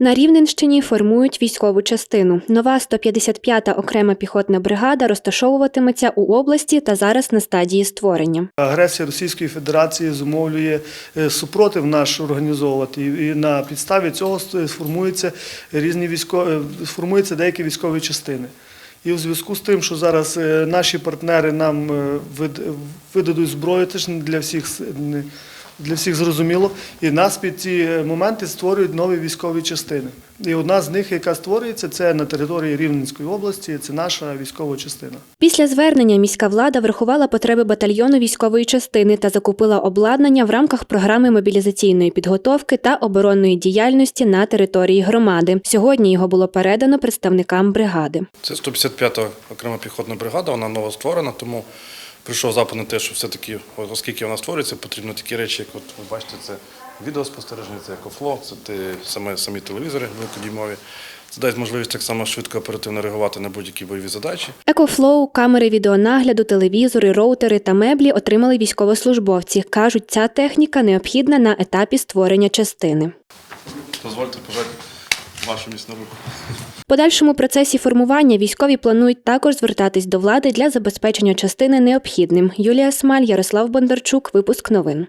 На Рівненщині формують військову частину. Нова 155-та окрема піхотна бригада розташовуватиметься у області та зараз на стадії створення. Агресія Російської Федерації зумовлює е, супротив наш організовувати, і на підставі цього сформуються різні військові, сформуються деякі військові частини. І в зв'язку з тим, що зараз е, наші партнери нам е, видадуть зброю, це ж не для всіх для всіх зрозуміло. І нас під ці е, моменти створюють нові військові частини. І одна з них, яка створюється, це на території Рівненської області, це наша військова частина. Після звернення міська влада врахувала потреби батальйону військової частини та закупила обладнання в рамках програми мобілізаційної підготовки та оборонної діяльності на території громади. Сьогодні його було передано представникам бригади. Це 155-та окрема піхотна бригада, вона нова створена, тому прийшов запит на те, що все-таки, оскільки вона створюється, потрібно такі речі, як от ви бачите, це відеоспостереження, це екофло, це те, саме, самі телевізори великодіймові. Це дасть можливість так само швидко оперативно реагувати на будь-які бойові задачі. Екофлоу, камери відеонагляду, телевізори, роутери та меблі отримали військовослужбовці. кажуть, ця техніка необхідна на етапі створення частини. Дозвольте пожати вашу міцну руку. Подальшому процесі формування військові планують також звертатись до влади для забезпечення частини необхідним. Юлія Смаль, Ярослав Бондарчук. Випуск новин.